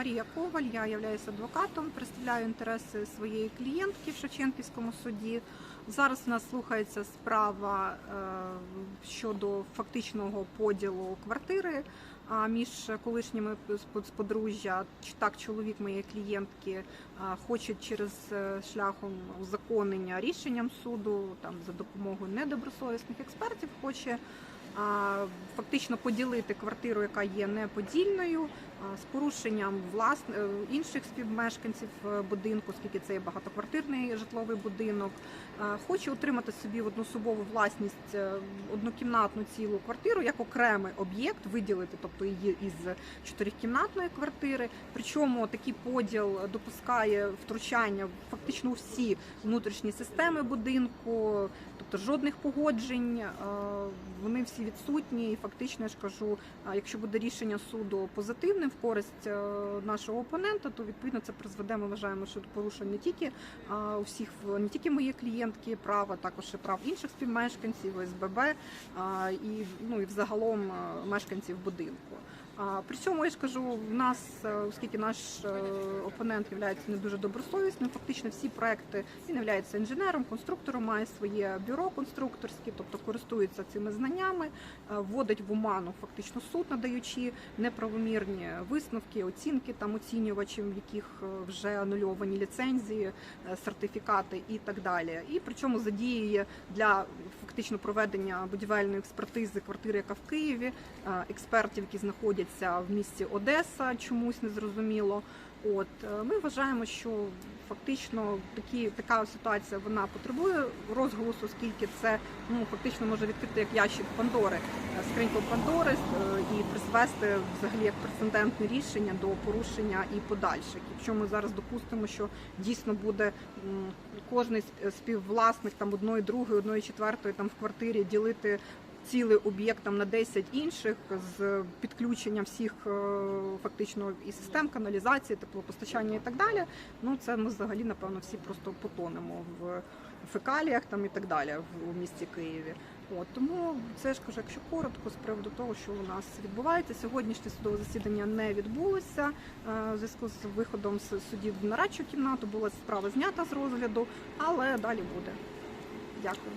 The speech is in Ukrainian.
Марія Коваль, я являюся адвокатом, представляю інтереси своєї клієнтки в Шевченківському суді. Зараз у нас слухається справа е, щодо фактичного поділу квартири між колишніми з подружжя. Так, чоловік моєї клієнтки хоче через е, шляхом узаконення рішенням суду, там за допомогою недобросовісних експертів, хоче фактично поділити квартиру, яка є неподільною, з порушенням власне е, інших співмешканців е, будинку, оскільки це є багатоквартирний житловий будинок. А, Хоче отримати собі в одноособову власність е, однокімнатну цілу квартиру як окремий об'єкт, виділити, тобто її із чотирикімнатної квартири. Причому такий поділ допускає втручання фактично у всі внутрішні системи будинку, тобто жодних погоджень. Вони всі відсутні, і фактично я ж кажу, якщо буде рішення суду позитивним в користь е, нашого опонента, то відповідно це призведе. Ми вважаємо, що порушень не тільки у всіх не тільки моєї клієнтки права, також і прав інших співмешканців СББ і ну і взагалом мешканців будинку. При цьому я ж кажу, в нас, е, оскільки наш е, опонент є не дуже добросовісним, фактично всі проекти він є інженером, конструктором, має своє бюро конструкторське, тобто користується цими знаннями, е, вводить в оману фактично суд, надаючи неправомірні висновки, оцінки там оцінювачів, в яких вже анульовані ліцензії, сертифікати і так далі. І причому задіює для фактично проведення будівельної експертизи квартири, яка в Києві, експертів, які знаходяться в місті Одеса, чомусь незрозуміло. От е, ми вважаємо, що фактично такі така ситуація вона потребує розголосу, оскільки це ну фактично може відкрити як ящик Пандори, е, скриньку Пандори е, і призвести взагалі як прецедентне рішення до порушення і подальших. Якщо ми зараз допустимо, що дійсно буде кожний співвласник там одної, другої, одної четвертої там в квартирі ділити цілий об'єктам на 10 інших з підключенням всіх е, фактично і систем каналізації, теплопостачання і так далі. Ну це ми взагалі напевно всі просто потонемо в фекаліях там і так далі в місті Києві. От тому це ж кажу, якщо коротко з приводу того, що у нас відбувається, сьогоднішнє судове засідання не відбулося. Е, У зв'язку з виходом з судів в нарадчу кімнату була справа знята з розгляду, але далі буде. Дякую.